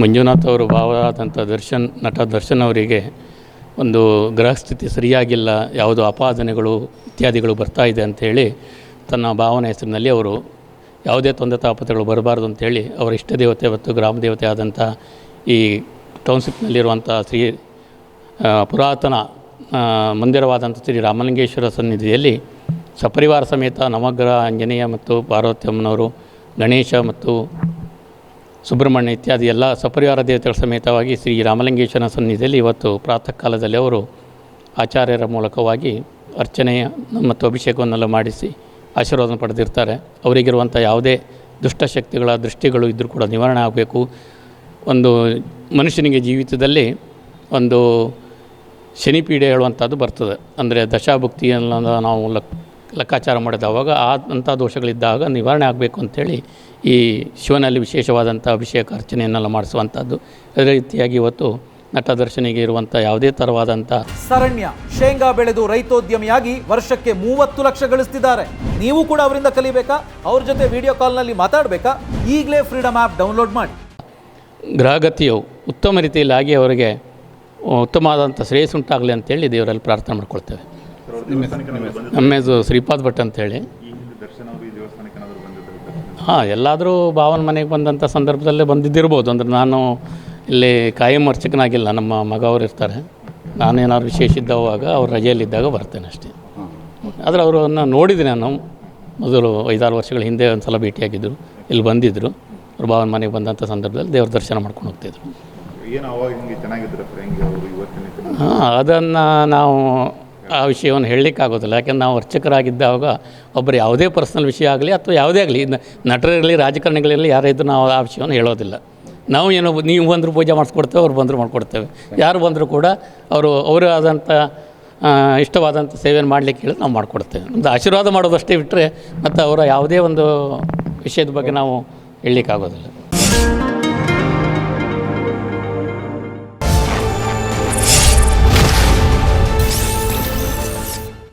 ಮಂಜುನಾಥ್ ಅವರು ಭಾವವಾದಂಥ ದರ್ಶನ್, ನಟ ದರ್ಶನ್ ಅವರಿಗೆ ಒಂದು ಗ್ರಹಸ್ಥಿತಿ ಸರಿಯಾಗಿಲ್ಲ, ಯಾವುದೋ ಅಪಾದನೆಗಳು ಇತ್ಯಾದಿಗಳು ಬರ್ತಾ ಇದೆ ಅಂಥೇಳಿ ತನ್ನ ಭಾವನೆ ಹೆಸರಿನಲ್ಲಿ ಅವರು ಯಾವುದೇ ತೊಂದರೆ ತಾಪತ್ರೆಗಳು ಬರಬಾರ್ದು ಅಂತೇಳಿ ಅವರ ಇಷ್ಟ ದೇವತೆ ಮತ್ತು ಗ್ರಾಮ ದೇವತೆ ಆದಂಥ ಈ ಟೌನ್ಶಿಪ್ನಲ್ಲಿರುವಂಥ ಶ್ರೀ ಪುರಾತನ ಮಂದಿರವಾದಂಥ ಶ್ರೀ ರಾಮಲಿಂಗೇಶ್ವರ ಸನ್ನಿಧಿಯಲ್ಲಿ ಸಪರಿವಾರ ಸಮೇತ ನವಗ್ರಹ ಆಂಜನೇಯ ಮತ್ತು ಪಾರ್ವತಮ್ಮನವರು ಗಣೇಶ ಮತ್ತು ಸುಬ್ರಹ್ಮಣ್ಯ ಇತ್ಯಾದಿ ಎಲ್ಲ ಸಪರಿವಾರ ದೇವತೆಗಳ ಸಮೇತವಾಗಿ ಶ್ರೀ ರಾಮಲಿಂಗೇಶ್ವರನ ಸನ್ನಿಧಿಯಲ್ಲಿ ಇವತ್ತು ಪ್ರಾತಃ ಕಾಲದಲ್ಲಿ ಅವರು ಆಚಾರ್ಯರ ಮೂಲಕವಾಗಿ ಅರ್ಚನೆಯ ಮತ್ತು ಅಭಿಷೇಕವನ್ನೆಲ್ಲ ಮಾಡಿಸಿ ಆಶೀರ್ವಾದ ಪಡೆದಿರ್ತಾರೆ. ಅವರಿಗಿರುವಂಥ ಯಾವುದೇ ದುಷ್ಟಶಕ್ತಿಗಳ ದೃಷ್ಟಿಗಳು ಇದ್ದರೂ ಕೂಡ ನಿವಾರಣೆ ಆಗಬೇಕು. ಒಂದು ಮನುಷ್ಯನಿಗೆ ಜೀವಿತದಲ್ಲಿ ಒಂದು ಶನಿಪೀಡೆ ಹೇಳುವಂಥದ್ದು ಬರ್ತದೆ. ಅಂದರೆ ದಶಾಭುಕ್ತಿಯನ್ನು ನಾವು ಲೆಕ್ ಲೆಕ್ಕಾಚಾರ ಮಾಡಿದವಾಗ ಆ ಅಂಥ ದೋಷಗಳಿದ್ದಾಗ ನಿವಾರಣೆ ಆಗಬೇಕು ಅಂಥೇಳಿ ಈ ಶಿವನಲ್ಲಿ ವಿಶೇಷವಾದಂಥ ಅಭಿಷೇಕ ಅರ್ಚನೆಯನ್ನೆಲ್ಲ ಮಾಡಿಸುವಂಥದ್ದು. ಅದೇ ರೀತಿಯಾಗಿ ಇವತ್ತು ನಟ ದರ್ಶನಿಗೆ ಇರುವಂಥ ಯಾವುದೇ ಥರವಾದಂಥ ಸರಣ್ಯ ಶೇಂಗಾ ಬೆಳೆದು ರೈತೋದ್ಯಮಿಯಾಗಿ ವರ್ಷಕ್ಕೆ ಮೂವತ್ತು ಲಕ್ಷ ಗಳಿಸ್ತಿದ್ದಾರೆ. ನೀವು ಕೂಡ ಅವರಿಂದ ಕಲಿಬೇಕಾ? ಅವ್ರ ಜೊತೆ ವಿಡಿಯೋ ಕಾಲ್ನಲ್ಲಿ ಮಾತಾಡಬೇಕಾ? ಈಗಲೇ ಫ್ರೀಡಮ್ ಆ್ಯಪ್ ಡೌನ್ಲೋಡ್ ಮಾಡಿ. ಗ್ರಹಗತಿಯು ಉತ್ತಮ ರೀತಿಯಲ್ಲಿ ಆಗಿ ಅವರಿಗೆ ಉತ್ತಮವಾದಂಥ ಶ್ರೇಯಸ್ಸುಂಟಾಗಲಿ ಅಂತೇಳಿ ದೇವರಲ್ಲಿ ಪ್ರಾರ್ಥನೆ ಮಾಡ್ಕೊಳ್ತೇವೆ. ನಮ್ಮ ಹೆಸರು ಶ್ರೀಪಾದ್ ಭಟ್ ಅಂತೇಳಿ. ಹಾಂ ಎಲ್ಲಾದರೂ ಭಾವನ ಮನೆಗೆ ಬಂದಂಥ ಸಂದರ್ಭದಲ್ಲೇ ಬಂದಿದ್ದಿರ್ಬೋದು. ಅಂದರೆ ನಾನು ಇಲ್ಲಿ ಕಾಯಂ ಅರ್ಚಕನಾಗಿಲ್ಲ ನಮ್ಮ ಮಗ ಅವರು ಇರ್ತಾರೆ. ನಾನೇನಾದ್ರು ವಿಶೇಷ ಇದ್ದವಾಗ ಅವ್ರು ರಜೆಯಲ್ಲಿದ್ದಾಗ ಬರ್ತೇನೆ ಅಷ್ಟೇ. ಆದರೆ ಅವರನ್ನು ನೋಡಿದ್ದೀನಿ ನಾನು. ಮೊದಲು ಐದಾರು ವರ್ಷಗಳ ಹಿಂದೆ ಒಂದು ಸಲ ಭೇಟಿಯಾಗಿದ್ದರು ಇಲ್ಲಿ ಬಂದಿದ್ದರು ಅವ್ರು ಭಾವನ ಮನೆಗೆ ಬಂದಂಥ ಸಂದರ್ಭದಲ್ಲಿ ದೇವ್ರ ದರ್ಶನ ಮಾಡ್ಕೊಂಡು ಹೋಗ್ತಿದ್ರು? ಹಾಂ ಅದನ್ನು ನಾವು ಆ ವಿಷಯವನ್ನು ಹೇಳಲಿಕ್ಕಾಗೋದಿಲ್ಲ. ಯಾಕೆಂದ್ರೆ ನಾವು ಅರ್ಚಕರಾಗಿದ್ದಾಗ ಒಬ್ಬರು ಯಾವುದೇ ಪರ್ಸ್ನಲ್ ವಿಷಯ ಆಗಲಿ ಅಥವಾ ಯಾವುದೇ ಆಗಲಿ ನಟರಿರಲಿ, ರಾಜಕಾರಣಿಗಳಿರಲಿ, ಯಾರೇ ಇದ್ದರೂ ನಾವು ಆ ವಿಷಯವನ್ನು ಹೇಳೋದಿಲ್ಲ. ನಾವು ಏನೋ ನೀವು ಬಂದರೂ ಪೂಜೆ ಮಾಡಿಸ್ಕೊಡ್ತೇವೆ, ಅವ್ರು ಬಂದರೂ ಮಾಡಿಕೊಡ್ತೇವೆ. ಯಾರು ಬಂದರೂ ಕೂಡ ಅವರು, ಅವರೇ ಆದಂಥ ಇಷ್ಟವಾದಂಥ ಸೇವೆಯನ್ನು ಮಾಡಲಿಕ್ಕೆ ಹೇಳಿ ನಾವು ಮಾಡಿಕೊಡ್ತೇವೆ. ನಮ್ಮದು ಆಶೀರ್ವಾದ ಮಾಡೋದಷ್ಟೇ ಬಿಟ್ಟರೆ ಮತ್ತು ಅವರ ಯಾವುದೇ ಒಂದು ವಿಷಯದ ಬಗ್ಗೆ ನಾವು ಹೇಳಲಿಕ್ಕಾಗೋದಿಲ್ಲ.